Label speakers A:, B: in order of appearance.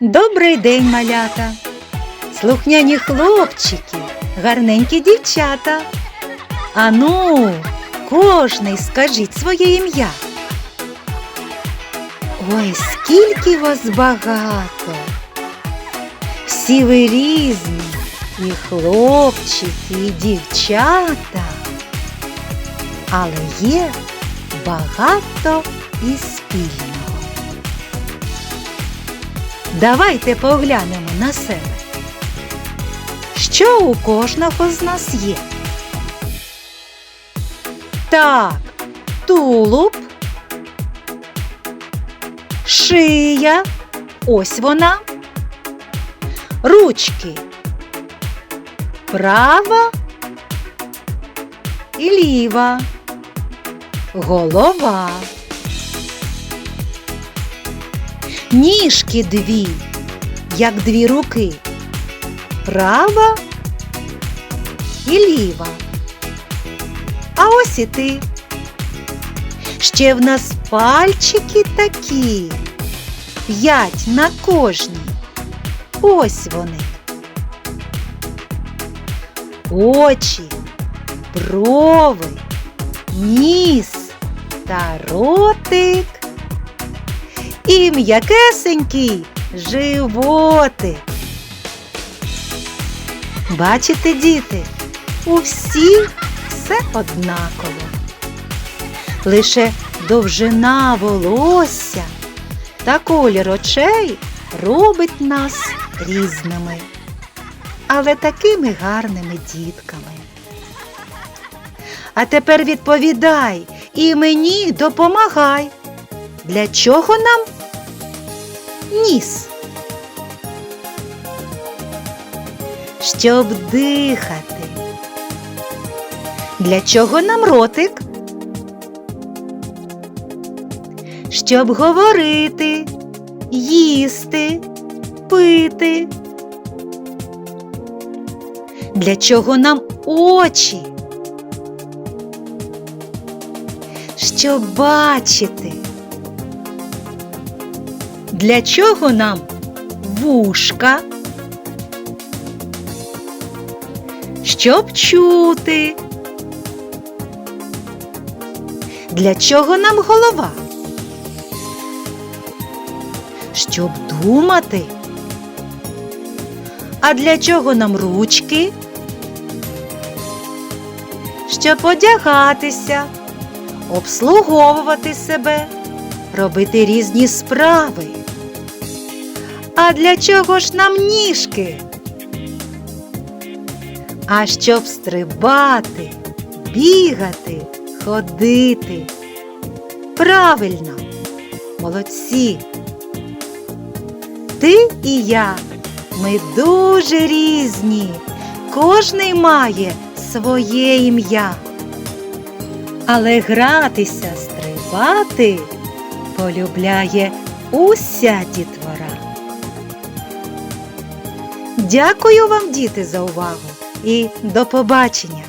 A: Добрий день, малята, слухняні хлопчики, гарненькі дівчата. Ану, кожний скажіть своє ім'я. Ой, скільки вас багато. Всі ви різні, і хлопчики, і дівчата. Але є багато і спільного. Давайте поглянемо на себе. Що у кожного з нас є? Так, тулуб, шия, ось вона, ручки, права і ліва, голова. Ніжки дві, як дві руки. Права і ліва. А ось і ти. Ще в нас пальчики такі. П'ять на кожній. Ось вони. Очі, брови, ніс та ротик і м'якесенький животик. Бачите, діти, у всіх все однаково. Лише довжина волосся та колір очей робить нас різними, але такими гарними дітками. А тепер відповідай і мені допомагай. Для чого нам ніс? Щоб дихати. Для чого нам ротик? Щоб говорити, їсти, пити. Для чого нам очі? Щоб бачити. Для чого нам вушка? Щоб чути. Для чого нам голова? Щоб думати. А для чого нам ручки? Щоб одягатися, обслуговувати себе, робити різні справи. А для чого ж нам ніжки? А щоб стрибати, бігати, ходити. Правильно, молодці. Ти і я, ми дуже різні. Кожний має своє ім'я. Але гратися, стрибати полюбляє уся дітвора. Дякую вам, діти, за увагу і до побачення!